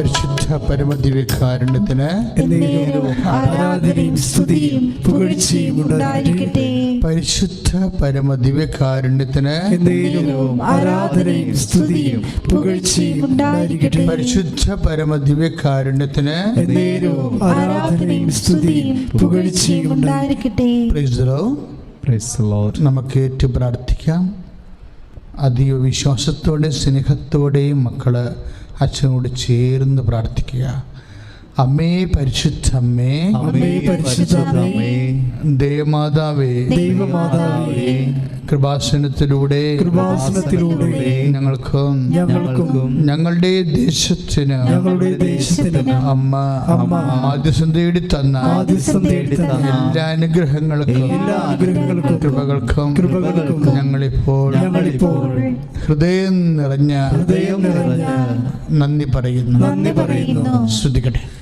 പരിശുദ്ധ പരമദിവ്യകാരുണ്യത്തിന് ആരാധനയും സ്തുതിയും പുകഴ്ചയും ഉണ്ടായിരിക്കട്ടെ. പരിശുദ്ധ പരമദിവ്യകാരുണ്യത്തിന് ആരാധനയും സ്തുതിയും പുകഴ്ചയും ഉണ്ടായിരിക്കട്ടെ. പരിശുദ്ധ പരമദിവ്യകാരുണ്യത്തിന് ആരാധനയും സ്തുതിയും പുകഴ്ചയും ഉണ്ടായിരിക്കട്ടെ. നമുക്ക് ഏറ്റു പ്രാർത്ഥിക്കാം. അതീവ വിശ്വാസത്തോടെ സ്നേഹത്തോടെയും മക്കൾ അച്ഛനോട് ചേർന്ന് പ്രാർത്ഥിക്കുക. അമ്മേ പരിശുദ്ധമ്മേ. അമ്മേ പരിശുദ്ധമ്മേ. ദേവമാതാവേ. ദേവമാതാവേ. കൃപാസനത്തിലൂടെ. കൃപാസനത്തിലൂടെ. ഞങ്ങൾക്കും. ഞങ്ങൾക്കും. ഞങ്ങളുടെ ദേശത്തിന്. ഞങ്ങളുടെ ദേശത്തിന്. അമ്മ. അമ്മ. ആദ്യസം തേടി തന്ന. ആദ്യസം തേടി തന്ന. എല്ലാ അനുഗ്രഹങ്ങൾക്കും. എല്ലാ അനുഗ്രഹങ്ങൾക്കും. കൃപകൾക്കും. കൃപകൾക്കും. ഞങ്ങളിപ്പോൾ ഞങ്ങളിപ്പോൾ ഹൃദയം നിറഞ്ഞ ഹൃദയം നിറഞ്ഞ നന്ദി പറയുന്നു. നന്ദി പറയുന്നു. ശ്രദ്ധിക്കട്ടെ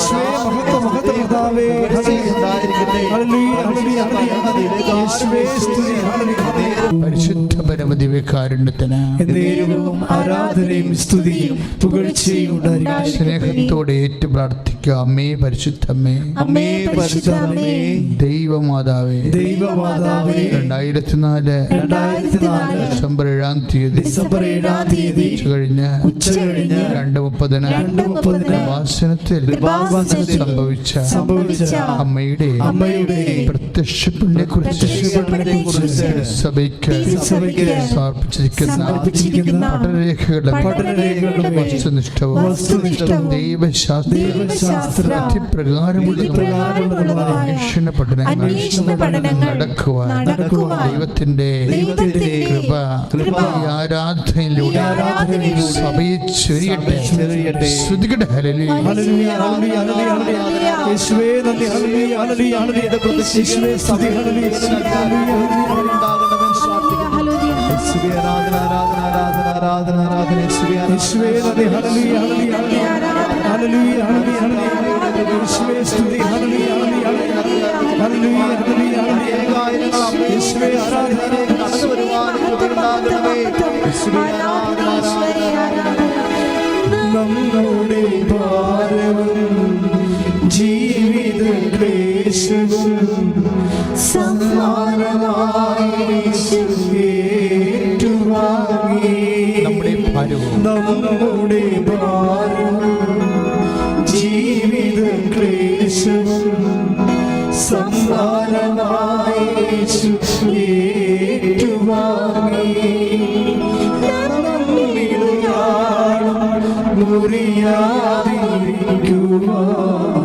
യേശുവേ മഹത്വം, മഹത്വം, ഹല്ലേലൂയ. യേശുവേ സ്തുതി. പരിശുദ്ധ പരമദിവ്യകാരുണ്യത്തിന് എന്നേരവും ആരാധനയും സ്തുതിയും പുകഴ്ചയും സ്നേഹത്തോടെ ഏറ്റു പ്രാർത്ഥിക്കുക. അമ്മേ പരിശുദ്ധമ്മേ. അമ്മേ പരിശുദ്ധമേ. ദൈവമാതാവേ. ദൈവമാതാവേ. രണ്ടായിരത്തി നാല് രണ്ടായിരത്തി നാല് ഡിസംബർ ഏഴാം തീയതി ഡിസംബർ ഏഴാം തീയതി ഉച്ച കഴിഞ്ഞ് ഉച്ച കഴിഞ്ഞ് രണ്ട് മുപ്പതിന് രണ്ട് മുപ്പതിന് വാസനത്തിൽ സംഭവിച്ച സംഭവിച്ച അമ്മയുടെ അമ്മയുടെ പ്രത്യക്ഷപ്പെടിനെ കുറിച്ച് സഭയ്ക്ക് സമർപ്പിച്ചിരിക്കുന്ന പഠനരേഖകളുടെ പഠനരേഖകളുടെ വസ്തുനിഷ്ഠവും ദൈവശാസ്ത്ര അതിപ്രകാരമുള്ള അന്വേഷണ പഠനങ്ങൾ നടക്കുവാൻ ദൈവത്തിന്റെ കൃപ ആരാധനയിലൂടെ സഭയെ ചൊരിയട്ടെ ശ്രുതികളുടെ ശ്രുതികട ഹല്ലേലൂയ. ഹല്ലേലൂയ, നന്ദി ഹല്ലേലൂയ, ഹല്ലേലൂയ. യേശുവേ ഹല്ലേലൂയ, ഹല്ലേലൂയ, ഹല്ലേലൂയ. യേശുവേ സ്തുതി, ഹല്ലേലൂയ. യേശുവേ ആരാധന ആരാധന ആരാധന ആരാധന ആരാധന യേശുവേ. യേശുവേ നന്ദി, hallelujah, hallelujah, hallelujah. Hallelujah, hallelujah. യേശുവേ സ്തുതി, ഹല്ലേലൂയ, ഹല്ലേലൂയ, ഹല്ലേലൂയ. Hallelujah, hallelujah. യേശുവേ ആരാധന കടന്നു വരുവാൻ. യേശുവേ നമ്മുടെ ഭാരവും നമ്മുടെ ഭാരവും ജീവിത ക്ലേശവും സമ്മാനമായി ഏറ്റുവാങ്ങി. മുറിയാതിരിക്കുവാൻ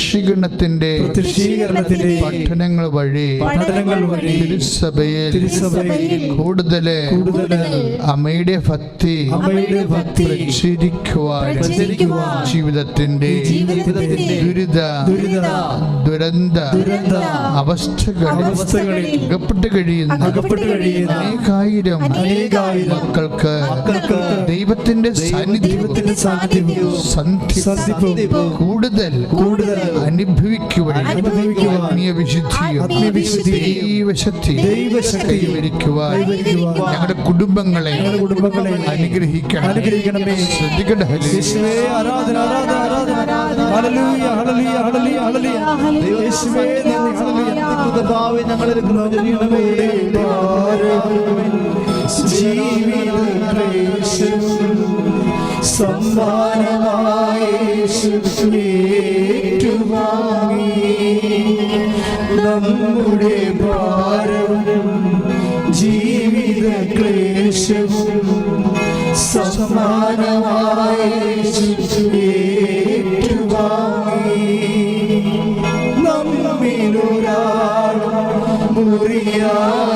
പ്രത്യക്ഷീകരണത്തിന്റെ പ്രത്യക്ഷീകരണത്തിന്റെ പഠനങ്ങൾ വഴി പഠനങ്ങൾ വഴി തിരുസഭയിൽ കൂടുതൽ അമ്മയുടെ ഭക്തി അമ്മയുടെ ഭക്തി പ്രചരിക്കുവാൻ ജീവിതത്തിന്റെ ജീവിതത്തിന്റെ ദുരിത ദുരിത ദുരന്ത അവസ്ഥകളിൽ അവസ്ഥകളിൽ അകപ്പെട്ട് കഴിയുന്ന അനേകായിരം അനേകായിരം മക്കൾക്ക് ദൈവത്തിന്റെ സന്ധിപ്പും കൂടുതൽ കൂടുതൽ അനുഭവിക്കുവാൻ ആത്മീയ വിശുദ്ധിയും കൈവരിക്കുവാൻ ഞങ്ങളുടെ കുടുംബങ്ങളെ കുടുംബങ്ങളെ അനുഗ്രഹിക്കണം അനുഗ്രഹിക്കണമേ. ശ്രദ്ധിക്കട്ടെ. നമ്മുടെ ഭാരവും ജീവിത ക്ലേശവും സമ്മാനമായി Muriya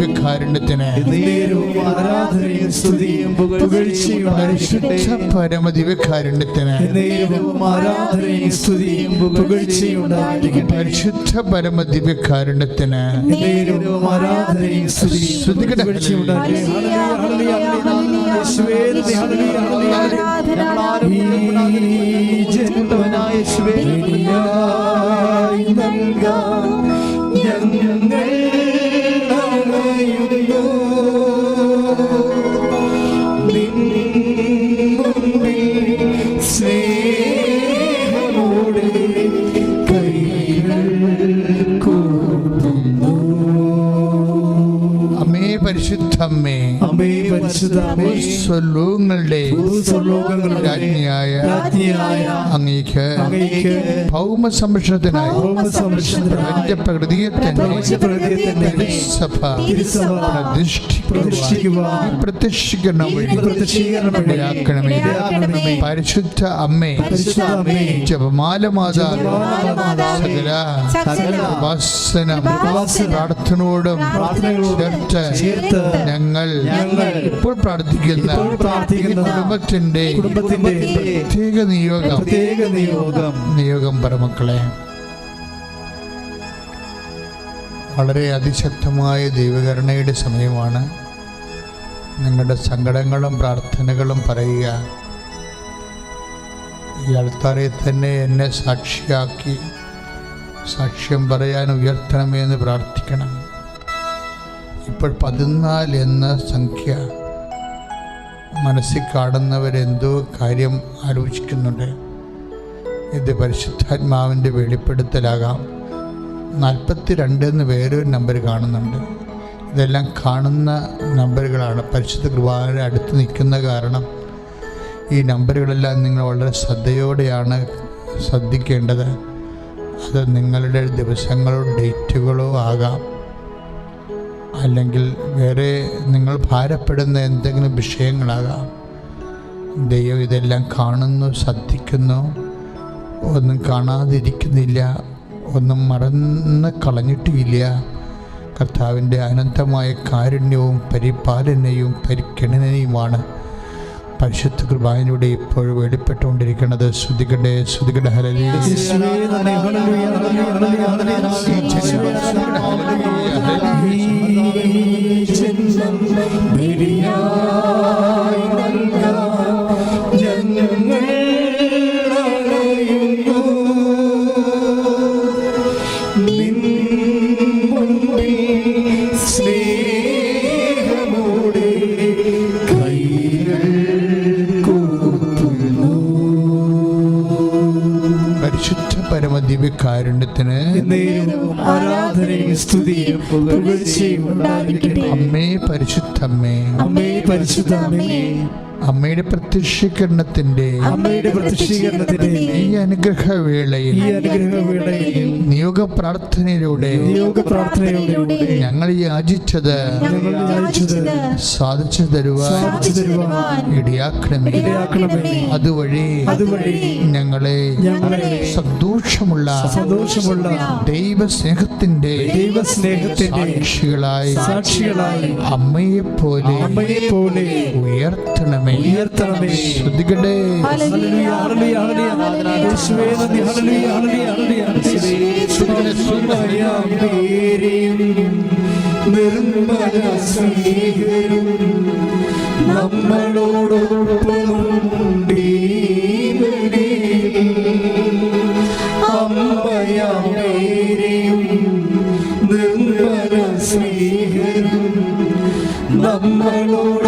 പരമദിവ്യകാരുണ്യത്തിന് നേരവും ആരാധനയും സ്തുതിയും പുകഴ്ചയും പരിശുദ്ധ പരമദിവ്യകാരുണ്യത്തിന് നേരവും ആരാധനയും സ്തുതിയും പുകഴ്ചയും ഉണ്ടായിരിക്കട്ടെ പരിശുദ്ധ പരമദിവ്യകാരുണ്യത്തിന് നേരവും ആരാധനയും ഭൂസ്വലോകങ്ങളുടെ രാജ്ഞിയായ അങ്ങേക്ക് ഭൗമ സംരക്ഷണത്തിനായി പ്രപഞ്ച പ്രകൃതിയെ തന്നെ സഭ പ്രതിഷ്ഠിക്കുന്ന വഴി. പരിശുദ്ധ അമ്മേ ജപമാല മാതാവ് സകല ഉപാസനം പ്രാർത്ഥനയോടും ചേർത്ത് ഞങ്ങൾ ഇപ്പോൾ ഇപ്പോൾ പ്രാർത്ഥിക്കുന്ന കുടുംബത്തിന്റെ കുടുംബത്തിന്റെ പ്രത്യേക നിയോഗം. പ്രത്യേക നിയോഗം. നിയോഗം പരമക്കളെ. വളരെ അതിശക്തമായ ദൈവകരുണയുടെ സമയമാണ്. നിങ്ങളുടെ സങ്കടങ്ങളും പ്രാർത്ഥനകളും പറയുക. ഈ ആൾത്താരെ തന്നെ എന്നെ സാക്ഷിയാക്കി. സാക്ഷ്യം പറയാൻ ഉയർത്തണമേ എന്ന് പ്രാർത്ഥിക്കണം. ഇപ്പോൾ പതിനാല് എന്ന സംഖ്യ. മനസ്സിൽ കാണുന്നവരെന്തോ കാര്യം ആലോചിക്കുന്നുണ്ട്. ഇത് പരിശുദ്ധാത്മാവിന്റെ വെളിപ്പെടുത്തലാകാം. നാൽപ്പത്തി രണ്ട് എന്ന് വേറൊരു നമ്പർ കാണുന്നുണ്ട്. ഇതെല്ലാം കാണുന്ന നമ്പറുകളാണ്. പരിശുദ്ധ കുർബാന അടുത്ത് നിൽക്കുന്ന കാരണം ഈ നമ്പറുകളെല്ലാം നിങ്ങൾ വളരെ ശ്രദ്ധയോടെയാണ് ശ്രദ്ധിക്കേണ്ടത്. അത് നിങ്ങളുടെ ദിവസങ്ങളോ ഡേറ്റുകളോ ആകാം. അല്ലെങ്കിൽ വേറെ നിങ്ങൾ ഭാരപ്പെടുന്ന എന്തെങ്കിലും വിഷയങ്ങളാകാം. ദൈവം ഇതെല്ലാം കാണുന്നു ശ്രദ്ധിക്കുന്നു. ഒന്നും കാണാതിരിക്കുന്നില്ല ഒന്നും മറന്ന് കളഞ്ഞിട്ടുമില്ല കർത്താവിന്റെ അനന്തമായ കാരുണ്യവും പരിപാലനയും പരിഗണനയുമാണ്. പരിശുദ്ധ കുർബാനയിലൂടെ ഇപ്പോഴും വെളിപ്പെട്ടുകൊണ്ടിരിക്കുന്നത് ശ്രുതികടെ ശ്രുതികടെ ഹരലി യേശുവേ പരമദിവ്യകാരുണ്യത്തിന് എന്നേരവും ആരാധനയും സ്തുതിയും പുകഴ്ചയും ഉണ്ടായിരിക്കട്ടെ. അമ്മേ പരിശുദ്ധമ്മേ അമ്മേ പരിശുദ്ധ അമ്മേ. അമ്മയുടെ പ്രത്യക്ഷീകരണത്തിന്റെ അമ്മയുടെ പ്രത്യക്ഷീകരണത്തിന്റെ ഈ അനുഗ്രഹവേളയിൽ ഈ അനുഗ്രഹവേളയിൽ നിയോഗ പ്രാർത്ഥനയിലൂടെ നിയോഗ പ്രാർത്ഥനയിലൂടെ ഞങ്ങൾ യാചിച്ചത് ഞങ്ങൾ യാചിച്ചത് സാധിച്ചു തരുവാൻ സാധിച്ചു തരുവാൻ ഇടയാക്കണമേ. ഇടയാക്കണമേ. അതുവഴി അതുവഴി ഞങ്ങളെ ഞങ്ങളെ സന്തോഷമുള്ള സന്തോഷമുള്ള ദൈവസ്നേഹത്തിന്റെ ദൈവസ്നേഹത്തിന്റെ സാക്ഷികളായി സാക്ഷികളായി അമ്മയെ പോലെ അമ്മയെ പോലെ ഉയർത്തണമേ. ഉയർത്തണമേ ശ്രദ്ധിക്കട്ടെ ഹല്ലേലൂയ, ഹല്ലേലൂയ, ഹല്ലേലൂയ. യേശുവേ നന്ദി, ഹല്ലേലൂയ, ഹല്ലേലൂയ, ഹല്ലേലൂയ. അമ്മയാമേരെയും നിർമ്മല സ്നേഹരും നമ്മളോടൊപ്പമുണ്ടീവിടെ.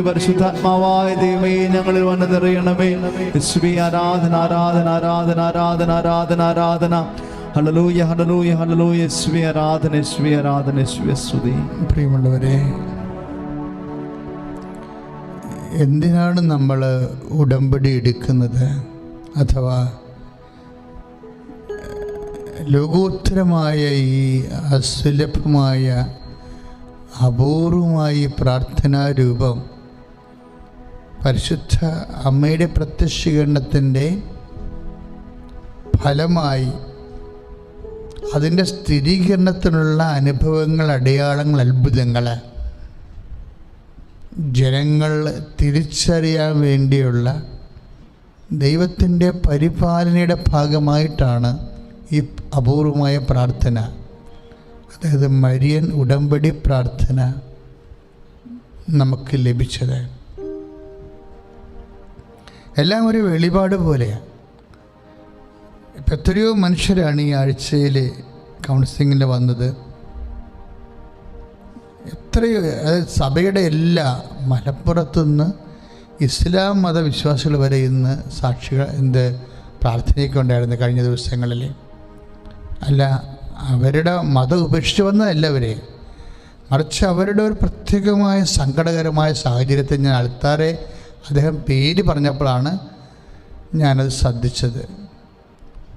പരിശുദ്ധാത്മാവായ ദൈവമേ ഞങ്ങളിൽ വന്ന് നിറയണമേ യേശുവേ ആരാധന ആരാധന ആരാധന ആരാധന ആരാധന ആരാധന. ഹല്ലേലൂയ ഹല്ലേലൂയ ഹല്ലേലൂയ. യേശുവേ ആരാധന യേശുവേ ആരാധന യേശുവേ സ്തുതി. പ്രിയമുള്ളവരെ എന്തിനാണ് നമ്മൾ ഉടമ്പടി എടുക്കുന്നത്? അഥവാ ലോകോത്തരമായ ഈ അസുലഭമായ അപൂർവമായ പ്രാർത്ഥനാ രൂപം പരിശുദ്ധ അമ്മയുടെ പ്രത്യക്ഷീകരണത്തിന്റെ ഫലമായി അതിന്റെ സ്ഥിരീകരണത്തിനുള്ള അനുഭവങ്ങൾ അടയാളങ്ങൾ അത്ഭുതങ്ങൾ ജനങ്ങൾ തിരിച്ചറിയാൻ വേണ്ടിയുള്ള ദൈവത്തിന്റെ പരിപാലനയുടെ ഭാഗമായിട്ടാണ് ഈ അപൂർവമായ പ്രാർത്ഥന. അതായത് മരിയൻ ഉടമ്പടി പ്രാർത്ഥന നമുക്ക് ലഭിച്ചത്. എല്ലാം ഒരു വെളിപാട് പോലെയാണ് ഇപ്പം എത്രയോ മനുഷ്യരാണ് ഈ ആഴ്ചയിൽ കൗൺസിലിങ്ങിൽ വന്നത്. എത്രയോ അതായത് സഭയുടെ എല്ലാ മലപ്പുറത്തുനിന്ന് ഇസ്ലാം മതവിശ്വാസികൾ വരെ ഇന്ന് സാക്ഷികൾ എന്ത് പ്രാർത്ഥനയൊക്കെ ഉണ്ടായിരുന്നു കഴിഞ്ഞ ദിവസങ്ങളിൽ അല്ല അവരുടെ മതം ഉപേക്ഷിച്ച് വന്നതല്ല അവരെ മറിച്ച് അവരുടെ ഒരു പ്രത്യേകമായ സങ്കടകരമായ സാഹചര്യത്തിൽ ഞാൻ ആൾക്കാരെ അദ്ദേഹം പേര് പറഞ്ഞപ്പോഴാണ് ഞാനത് ശ്രദ്ധിച്ചത്.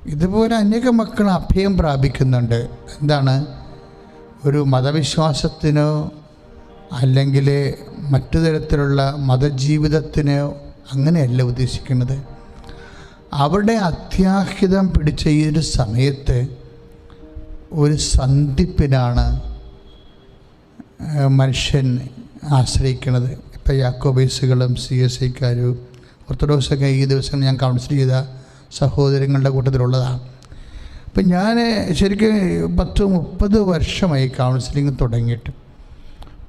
ഇതുപോലെ അനേക മക്കൾ അഭയം പ്രാപിക്കുന്നുണ്ട്. എന്താണ്? ഒരു മതവിശ്വാസത്തിനോ അല്ലെങ്കിൽ മറ്റു തരത്തിലുള്ള മതജീവിതത്തിനോ അങ്ങനെയല്ല ഉദ്ദേശിക്കുന്നത്. അവരുടെ അത്യാഹിതം പിടിച്ച ഈ ഒരു സമയത്ത് ഒരു സന്ധിപ്പിനാണ് മനുഷ്യൻ ആശ്രയിക്കുന്നത്. ഇപ്പം യാക്കോബൈസുകളും സി എസ് ഐക്കാരും ഓർത്തഡോക്സൊക്കെ ഈ ദിവസം ഞാൻ കൗൺസിൽ ചെയ്ത സഹോദരങ്ങളുടെ കൂട്ടത്തിലുള്ളതാണ്. അപ്പം ഞാൻ ശരിക്കും പത്ത് മുപ്പത് വർഷമായി കൗൺസിലിംഗ് തുടങ്ങിയിട്ട്.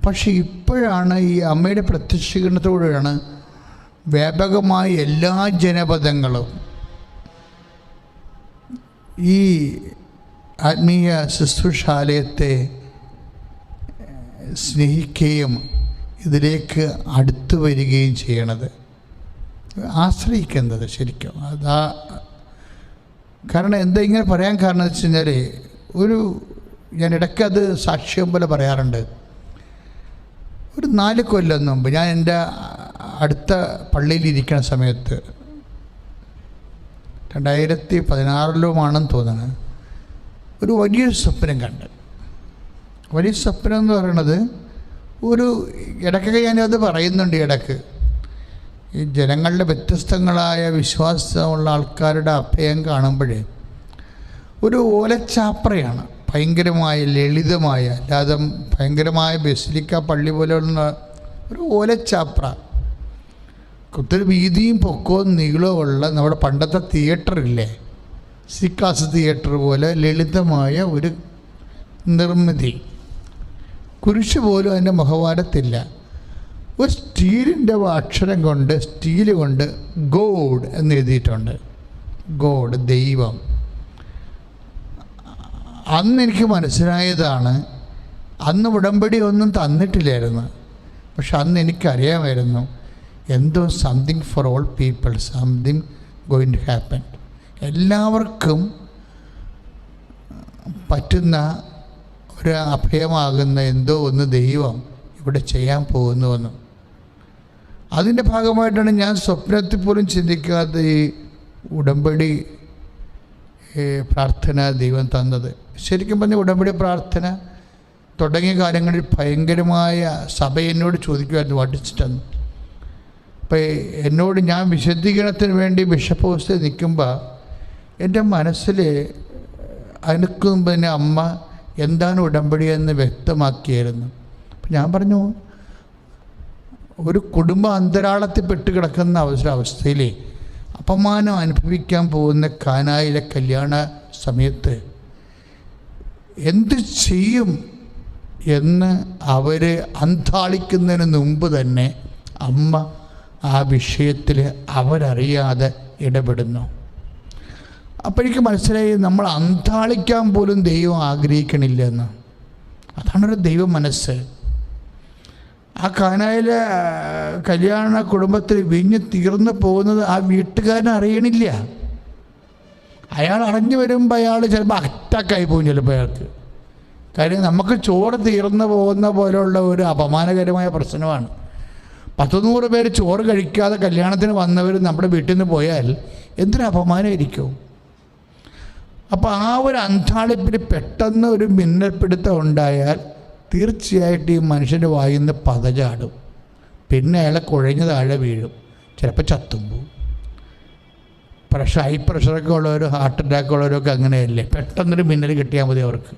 പക്ഷേ ഇപ്പോഴാണ് ഈ അമ്മയുടെ പ്രത്യക്ഷീകരണത്തോടെയാണ് വ്യാപകമായ എല്ലാ ജനപദങ്ങളും ഈ ആത്മീയ ശുശ്രൂഷാലയത്തെ സ്നേഹിക്കുകയും ഇതിലേക്ക് അടുത്തു വരികയും ചെയ്യണത്. ആശ്രയിക്കുന്നത് ശരിക്കും. അതാ കാരണം എന്താ ഇങ്ങനെ പറയാൻ കാരണം വെച്ച് കഴിഞ്ഞാൽ ഒരു ഞാൻ ഇടയ്ക്ക് അത് സാക്ഷ്യം പോലെ പറയാറുണ്ട്. ഒരു നാല് കൊല്ലം മുമ്പ് ഞാൻ എന്റെ അടുത്ത പള്ളിയിൽ ഇരിക്കുന്ന സമയത്ത് രണ്ടായിരത്തി പതിനാറിലുമാണെന്ന് തോന്നുന്നത് ഒരു വലിയൊരു സ്വപ്നം കണ്ട്. വലിയ സ്വപ്നം എന്ന് പറയുന്നത് ഒരു ഇടയ്ക്കൊക്കെ ഞാനത് പറയുന്നുണ്ട് ഇടയ്ക്ക്. ഈ ജനങ്ങളുടെ വ്യത്യസ്തങ്ങളായ വിശ്വാസമുള്ള ആൾക്കാരുടെ അഭയം കാണുമ്പോഴേ ഒരു ഓലച്ചാപ്രയാണ്. ഭയങ്കരമായ ലളിതമായ അല്ലാതെ ഭയങ്കരമായ ബസിലിക്ക പള്ളി പോലെയുള്ള ഒരു ഓലച്ചാപ്ര. ഒത്തിരി വീതിയും പൊക്കവും നീളവും ഉള്ള നമ്മുടെ പണ്ടത്തെ തിയേറ്ററില്ലേ സിക്കാസ് തിയേറ്റർ പോലെ ലളിതമായ ഒരു നിർമ്മിതി. കുരിശ് പോലും അതിന്റെ മുഖവാരത്തില്ല ഒരു സ്റ്റീലിന്റെ അക്ഷരം കൊണ്ട് സ്റ്റീൽ കൊണ്ട് ഗോഡ് എന്ന് എഴുതിയിട്ടുണ്ട്. ഗോഡ് ദൈവം. അന്ന് എനിക്ക് മനസ്സിലായതാണ് അന്ന് ഉടമ്പടി ഒന്നും തന്നിട്ടില്ലായിരുന്നു. പക്ഷെ അന്ന് എനിക്കറിയാമായിരുന്നു എന്തോ something for all people something going to happen എല്ലാവർക്കും പറ്റുന്ന ഒരു അഭയമാകുന്ന എന്തോ ഒന്ന് ദൈവം ഇവിടെ ചെയ്യാൻ പോകുന്നുവെന്ന്. അതിന്റെ ഭാഗമായിട്ടാണ് ഞാൻ സ്വപ്നത്തിൽ പോലും ചിന്തിക്കാത്ത ഈ ഉടമ്പടി പ്രാർത്ഥന ദൈവം തന്നത്. ശരിക്കും പറഞ്ഞ ഉടമ്പടി പ്രാർത്ഥന തുടങ്ങിയ കാലങ്ങളിൽ ഭയങ്കരമായ സഭ എന്നോട് ചോദിക്കുമായിരുന്നു വടിച്ചിട്ടെന്ന് അപ്പോൾ എന്നോട് ഞാൻ വിശദീകരണത്തിന് വേണ്ടി ബിഷപ്പ് ഹൗസിൽ നിൽക്കുമ്പോൾ എന്റെ മനസ്സിൽ അതിനൊക്കെ മുമ്പ് തന്നെ അമ്മ എന്താണ് ഉടമ്പടി എന്ന് വ്യക്തമാക്കിയായിരുന്നു. ഞാൻ പറഞ്ഞു ഒരു കുടുംബ അന്തരാളത്തിൽ പെട്ട് കിടക്കുന്ന അവസര അവസ്ഥയിൽ അപമാനം അനുഭവിക്കാൻ പോകുന്ന കാനായിലെ കല്യാണ സമയത്ത് എന്ത് ചെയ്യും എന്ന് അവർ അന്താളിക്കുന്നതിന് മുമ്പ് തന്നെ അമ്മ ആ വിഷയത്തിൽ അവരറിയാതെ ഇടപെടുന്നു. അപ്പോൾ എനിക്ക് മനസ്സിലായി നമ്മൾ അന്താളിക്കാൻ പോലും ദൈവം ആഗ്രഹിക്കണില്ല എന്ന്. അതാണൊരു ദൈവ മനസ്സ്. ആ കാനായിലെ കല്യാണ കുടുംബത്തിൽ വിഞ്ഞ് തീർന്നു പോകുന്നത് ആ വീട്ടുകാരൻ അറിയണില്ല. അയാൾ അറിഞ്ഞു വരുമ്പോൾ അയാൾ ചിലപ്പോൾ അറ്റാക്കായി പോകും ചിലപ്പോൾ അയാൾക്ക്. കാര്യം നമുക്ക് ചോറ് തീർന്നു പോകുന്ന പോലെയുള്ള ഒരു അപമാനകരമായ പ്രശ്നമാണ്. പത്ത് നൂറ് പേര് ചോറ് കഴിക്കാതെ കല്യാണത്തിന് വന്നവർ നമ്മുടെ വീട്ടിൽ നിന്ന് പോയാൽ എന്തൊരു അപമാനമായിരിക്കും? അപ്പോൾ ആ ഒരു അന്താളിപ്പിൽ പെട്ടെന്ന് ഒരു മിന്നൽപ്പിടുത്തം ഉണ്ടായാൽ തീർച്ചയായിട്ടും ഈ മനുഷ്യന്റെ വായിൽ നിന്ന് പതചാടും പിന്നെ അയാളെ കുഴഞ്ഞ് താഴെ വീഴും. ചിലപ്പോൾ ചത്തും പോവും. പ്രഷർ ഹൈ പ്രഷറൊക്കെ ഉള്ളവരും ഹാർട്ട് അറ്റാക്ക് ഉള്ളവരൊക്കെ അങ്ങനെയല്ലേ? പെട്ടെന്നൊരു മിന്നൽ കിട്ടിയാൽ മതി അവർക്ക്.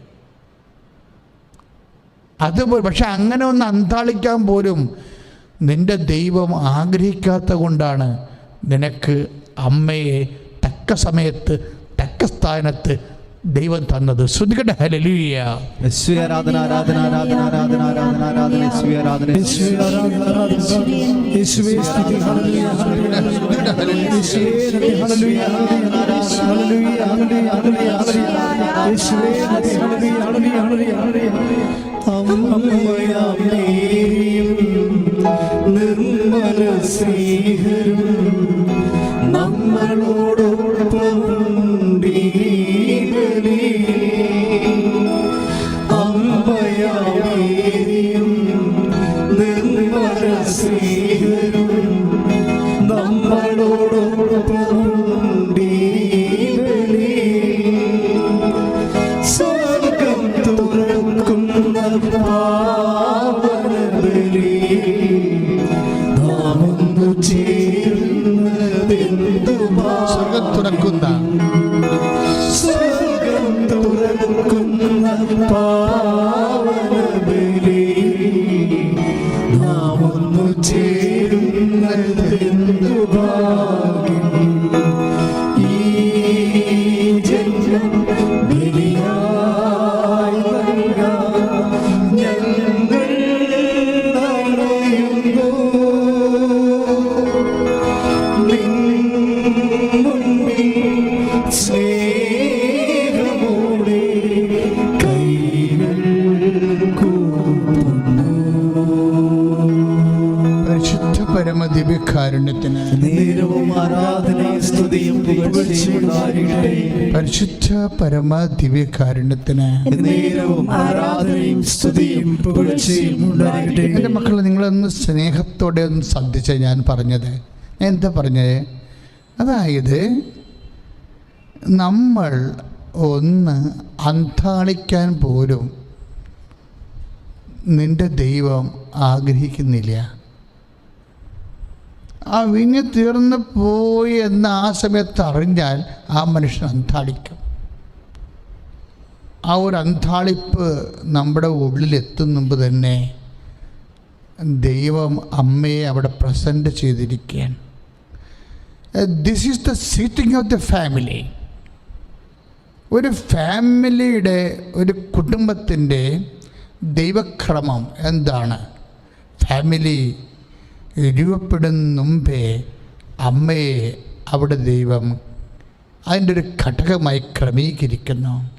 അത് പക്ഷെ അങ്ങനെ ഒന്ന് അന്താളിക്കാൻ പോലും നിന്റെ ദൈവം ആഗ്രഹിക്കാത്ത കൊണ്ടാണ് നിനക്ക് അമ്മയെ തക്ക സമയത്ത് തക്ക സ്ഥാനത്ത് ദൈവം തന്നത് ശ്രദ്ധിക്കട്ടെ ഹലലിയ നിർമ്മല ആരാധന ആരാധന ആരാധന ആരാധന ആരാധന ആരാധന ആരാധന യേശുവേ ആരാധന ആരാധന സ്നേഹമോടെ കൈകൾ പരിശുദ്ധ പരമദിവ്യകാരുണ്യത്തിന് നേരവും ആരാധനയും സ്തുതിയും പരിശുദ്ധ പരമ ദിവ്യകാരുണ്യത്തിന് നേരവും ആരാധനയും സ്തുതിയും എന്റെ മക്കൾ നിങ്ങളൊന്ന് സ്നേഹത്തോടെ ഒന്ന് ശ്രദ്ധിച്ച ഞാൻ പറഞ്ഞത്. ഞാൻ എന്താ പറഞ്ഞത് അതായത് നമ്മൾ ഒന്ന് അന്താളിക്കാൻ പോലും നിന്റെ ദൈവം ആഗ്രഹിക്കുന്നില്ല. ആ വിഞ്ഞ് തീർന്നു പോയി എന്ന് ആ സമയത്ത് അറിഞ്ഞാൽ ആ മനുഷ്യൻ അന്താളിക്കും ആ ഒരു അന്താളിപ്പ് നമ്മുടെ ഉള്ളിലെത്തും മുമ്പ് തന്നെ ദൈവം അമ്മയെ അവിടെ പ്രസന്റ് ചെയ്തിരിക്കുകയാണ്. This is the seating of the family ഒരു ഫാമിലിയുടെ ഒരു കുടുംബത്തിന്റെ ദൈവക്രമം എന്താണ്? ഫാമിലി രൂപപ്പെടുന്ന മുമ്പേ അമ്മയെ അവിടെ ദൈവം അതിന്റെ ഒരു ഘടകമായി ക്രമീകരിക്കുന്നു.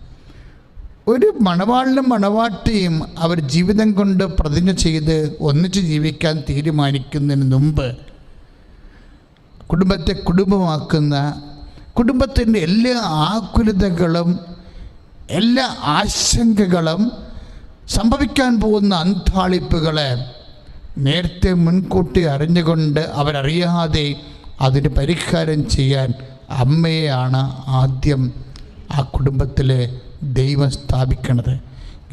ഒരു മണവാളിനും മണവാട്ടിയും അവർ ജീവിതം കൊണ്ട് പ്രതിജ്ഞ ചെയ്ത് ഒന്നിച്ച് ജീവിക്കാൻ തീരുമാനിക്കുന്നതിന് മുമ്പ് കുടുംബത്തെ കുടുംബമാക്കുന്ന കുടുംബത്തിന്റെ എല്ലാ ആകുലതകളും എല്ലാ ആശങ്കകളും സംഭവിക്കാൻ പോകുന്ന അന്താളിപ്പുകളെ നേരത്തെ മുൻകൂട്ടി അറിഞ്ഞുകൊണ്ട് അവരറിയാതെ അതിന് പരിഹാരം ചെയ്യാൻ അമ്മയെയാണ് ആദ്യം ആ കുടുംബത്തിലെ ദൈവം സ്ഥാപിക്കണത്.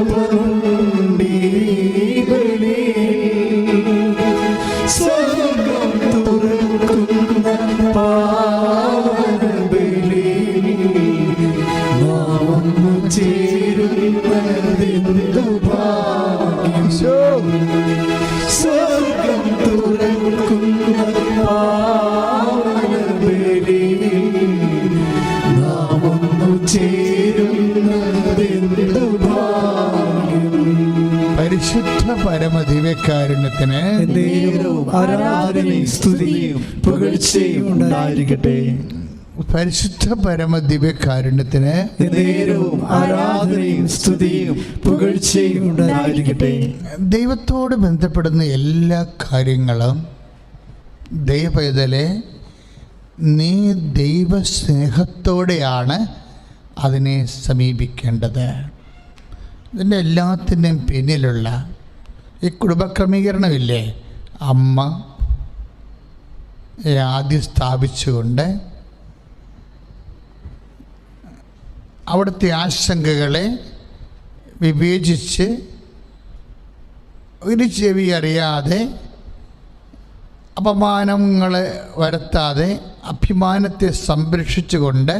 നമ്മളോടൊപ്പം സ്വർഗം ആരാധനയും സ്തുതിയും പുകഴ്ചയും ഉണ്ടായിരിക്കട്ടെ. പരിശുദ്ധ പരമദിവ്യകാരുണ്യത്തിന് നേരവും ആരാധനയും സ്തുതിയും പുകഴ്ചയും ഉണ്ടായിരിക്കട്ടെ. ദൈവത്തോട് ബന്ധപ്പെടുന്ന എല്ലാ കാര്യങ്ങളും ദൈവപൈതലെ നീ ദൈവസ്നേഹത്തോടെയാണ് അതിനെ സമീപിക്കേണ്ടത്. ഇതിന്റെ എല്ലാത്തിന്റെയും പിന്നിലുള്ള ഈ കുടുംബക്രമീകരണമില്ലേ? അമ്മ ആദ്യം സ്ഥാപിച്ചുകൊണ്ട് അവിടുത്തെ ആശങ്കകളെ വിവേചിച്ച് ഒരു ചെവി അറിയാതെ അപമാനങ്ങളെ വരുത്താതെ അഭിമാനത്തെ സംരക്ഷിച്ചുകൊണ്ട്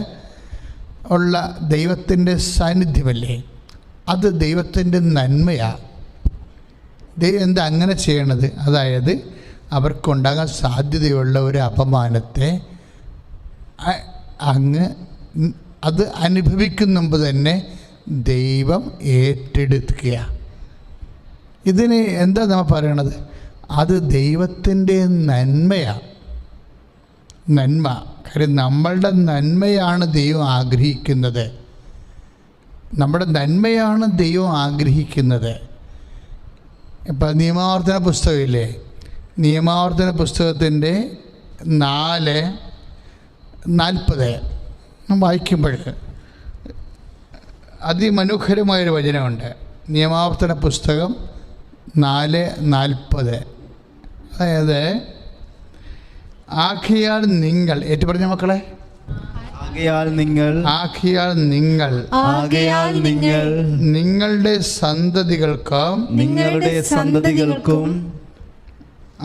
ഉള്ള ദൈവത്തിന്റെ സാന്നിധ്യമല്ലേ? അത് ദൈവത്തിന്റെ നന്മയാണ് ദൈവം എന്താ അങ്ങനെ ചെയ്യണത്? അതായത് അവർക്കുണ്ടാകാൻ സാധ്യതയുള്ള ഒരു അപമാനത്തെ അങ്ങ് അത് അനുഭവിക്കും മുമ്പ് തന്നെ ദൈവം ഏറ്റെടുക്കുക ഇതിന് എന്താ നമ്മൾ പറയണത്? അത് ദൈവത്തിന്റെ നന്മയാണ് നന്മ. കാര്യം നമ്മളുടെ നന്മയാണ് ദൈവം ആഗ്രഹിക്കുന്നത്. നമ്മുടെ നന്മയാണ് ദൈവം ആഗ്രഹിക്കുന്നത്. ഇപ്പം നിയമാവർത്തന പുസ്തകമില്ലേ? നിയമാവർത്തന പുസ്തകത്തിന്റെ നാല് നാൽപ്പത് വായിക്കുമ്പോൾ. അതിമനോഹരമായൊരു വചനമുണ്ട്. നിയമാവർത്തന പുസ്തകം നാല് നാൽപ്പത്. അതായത് ആഖിയാൽ നിങ്ങൾ ഏറ്റു പറഞ്ഞ മക്കളെ ആകയാൽ നിങ്ങൾ ആകയാൽ നിങ്ങൾ ആകയാൽ നിങ്ങൾ നിങ്ങളുടെ സന്തതികൾക്കും നിങ്ങളുടെ സന്തതികൾക്കും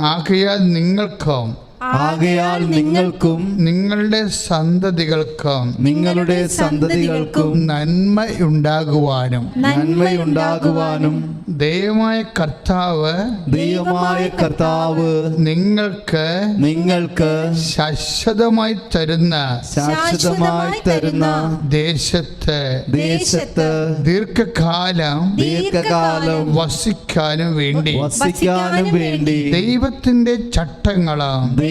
ആകയാൽ നിങ്ങൾക്കും ആകയാൽ നിങ്ങൾക്കും നിങ്ങളുടെ സന്തതികൾക്കും നിങ്ങളുടെ സന്തതികൾക്കും നന്മ ഉണ്ടാകുവാനും നന്മയുണ്ടാകുവാനും ദൈവമായ കർത്താവ് ദൈവമായ കർത്താവ് നിങ്ങൾക്ക് നിങ്ങൾക്ക് ശാശ്വതമായി തരുന്ന ശാശ്വതമായി തരുന്ന ദേശത്ത് ദേശത്ത് ദീർഘകാലം ദീർഘകാലം വസിക്കാനും വേണ്ടി വസിക്കാനും വേണ്ടി ദൈവത്തിന്റെ ചട്ടങ്ങളും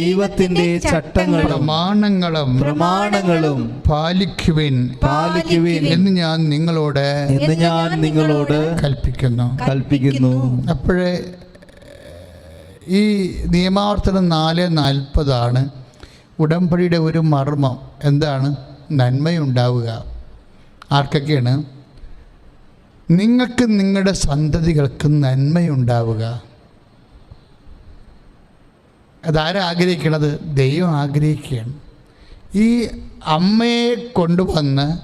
ദൈവത്തിന്റെ ചട്ടങ്ങളും പ്രമാണങ്ങളും പ്രമാണങ്ങളും പാലിക്കുവിൻ പാലിക്കുവിൻ എന്ന് ഞാൻ നിങ്ങളോട് എന്ന് ഞാൻ നിങ്ങളോട് കൽപ്പിക്കുന്നു. കൽപ്പിക്കുന്നു. അപ്പോഴേ ഈ നിയമാവർത്തനം നാല് നാൽപ്പതാണ്. ഉടമ്പടിയുടെ ഒരു മർമ്മം എന്താണ്? നന്മയുണ്ടാവുക. ആർക്കൊക്കെയാണ്? നിങ്ങൾക്ക് നിങ്ങളുടെ സന്തതികൾക്ക് നന്മയുണ്ടാവുക. അതാരാ ആഗ്രഹിക്കണത്? ദൈവം ആഗ്രഹിക്കുകയാണ്. ഈ അമ്മയെ കൊണ്ടുവന്ന്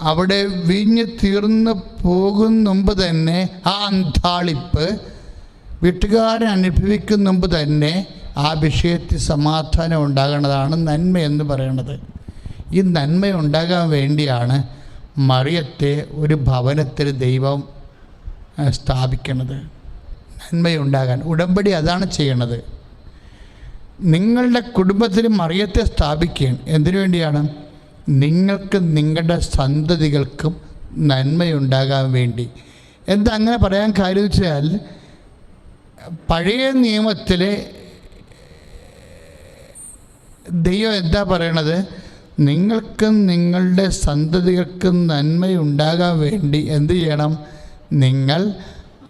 അവിടെ വിഞ്ഞ് തീർന്ന് പോകും മുമ്പ് തന്നെ ആ അന്താളിപ്പ് വീട്ടുകാരൻ അനുഭവിക്കും മുമ്പ് തന്നെ ആ വിഷയത്തിൽ സമാധാനം ഉണ്ടാകേണ്ടതാണ് നന്മ എന്ന് ഈ നന്മ ഉണ്ടാകാൻ വേണ്ടിയാണ് മറിയത്തെ ഒരു ഭവനത്തിൽ ദൈവം സ്ഥാപിക്കുന്നത് നന്മയുണ്ടാകാൻ ഉടമ്പടി അതാണ് ചെയ്യണത്. നിങ്ങളുടെ കുടുംബത്തിൽ മറിയത്തെ സ്ഥാപിക്കുകയാണ്. എന്തിനു വേണ്ടിയാണ്? നിങ്ങൾക്ക് നിങ്ങളുടെ സന്തതികൾക്കും നന്മയുണ്ടാകാൻ വേണ്ടി. എന്താ അങ്ങനെ പറയാൻ കാര്യം വെച്ചാൽ പഴയ നിയമത്തിലെ ദൈവം എന്താ പറയണത്? നിങ്ങൾക്കും നിങ്ങളുടെ സന്തതികൾക്കും നന്മയുണ്ടാകാൻ വേണ്ടി എന്ത് ചെയ്യണം? നിങ്ങൾ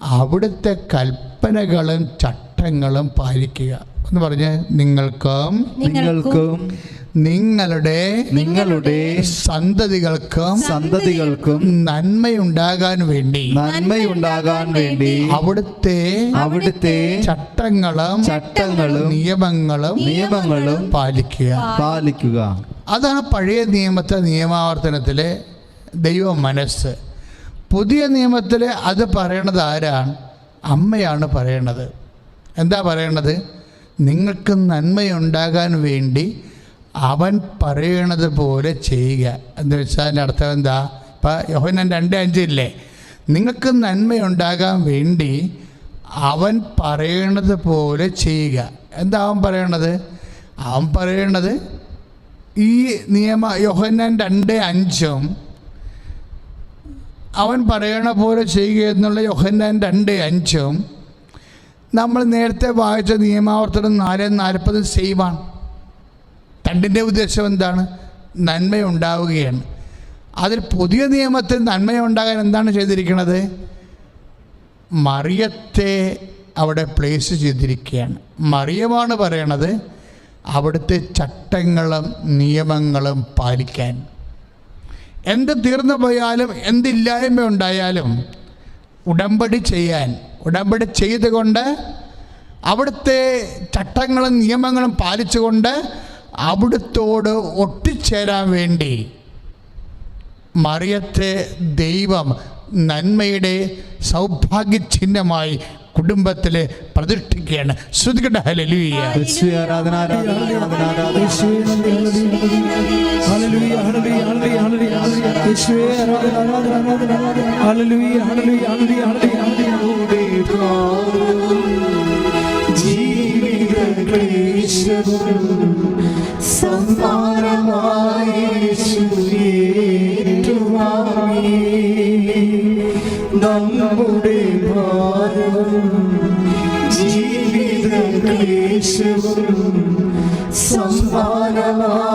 അവിടുത്തെ കൽപ്പനകളും ചട്ടങ്ങളും പാലിക്കുക. എന്ന് പറഞ്ഞ് നിങ്ങൾക്കും നിങ്ങൾക്കും നിങ്ങളുടെ നിങ്ങളുടെ സന്തതികൾക്കും സന്തതികൾക്കും നന്മയുണ്ടാകാൻ വേണ്ടി നന്മയുണ്ടാകാൻ വേണ്ടി അവിടുത്തെ അവിടുത്തെ ചട്ടങ്ങളും ചട്ടങ്ങളും നിയമങ്ങളും നിയമങ്ങളും പാലിക്കുക. പാലിക്കുക. അതാണ് പഴയ നിയമത്തെ നിയമാവർത്തനത്തിലെ ദൈവ മനസ്സ്. പുതിയ നിയമത്തിൽ അത് പറയണത് ആരാണ്? അമ്മയാണ് പറയണത്. എന്താ പറയണത്? നിങ്ങൾക്ക് നന്മയുണ്ടാകാൻ വേണ്ടി അവൻ പറയണത് പോലെ ചെയ്യുക. എന്ന് വെച്ചാൽ അതിന്റെ അർത്ഥം എന്താ? ഇപ്പം യോഹനൻ രണ്ട് അഞ്ചില്ലേ നിങ്ങൾക്ക് നന്മയുണ്ടാകാൻ വേണ്ടി അവൻ പറയണത് പോലെ ചെയ്യുക. എന്താ അവൻ പറയണത്? അവൻ പറയണത് ഈ നിയമ യോഹന്നാൻ രണ്ട് അഞ്ചും അവൻ പറയണ പോലെ ചെയ്യുക എന്നുള്ള യോഹന്നാൻ രണ്ട് അഞ്ചും നമ്മൾ നേരത്തെ വായിച്ച നിയമാവർത്തനം നാല് നാൽപ്പത് സെയിമാണ് രണ്ടിന്റെ ഉദ്ദേശം എന്താണ്? നന്മയുണ്ടാവുകയാണ്. അതിൽ പുതിയ നിയമത്തിൽ നന്മയുണ്ടാകാൻ എന്താണ് ചെയ്തിരിക്കുന്നത്? മറിയത്തെ അവിടെ പ്ലേസ് ചെയ്തിരിക്കുകയാണ്. മറിയമാണ് പറയണത് അവിടുത്തെ ചട്ടങ്ങളും നിയമങ്ങളും പാലിക്കാൻ. എന്ത് തീർന്നു പോയാലും എന്തില്ലായ്മ ഉണ്ടായാലും ഉടമ്പടി ചെയ്യാൻ ഉടമ്പടി ചെയ്തുകൊണ്ട് അവിടുത്തെ ചട്ടങ്ങളും നിയമങ്ങളും പാലിച്ചുകൊണ്ട് അവിടുത്തോട് ഒട്ടിച്ചേരാൻ വേണ്ടി മറിയത്തെ ദൈവം നന്മയുടെ സൗഭാഗ്യ ചിഹ്നമായി കുടുംബത്തിൽ പ്രതിഷ്ഠിക്കുകയാണ് ശ്രുതികട ഹലലുയ ആരാധന ആരാധന ആരാധന യേശുവിനും സമ്മാനമായ യേശുവേറ്റുവാമേ നമ്മുടെ ഭാരവും ജീവിത യേശുവിനും സമ്മാനമായ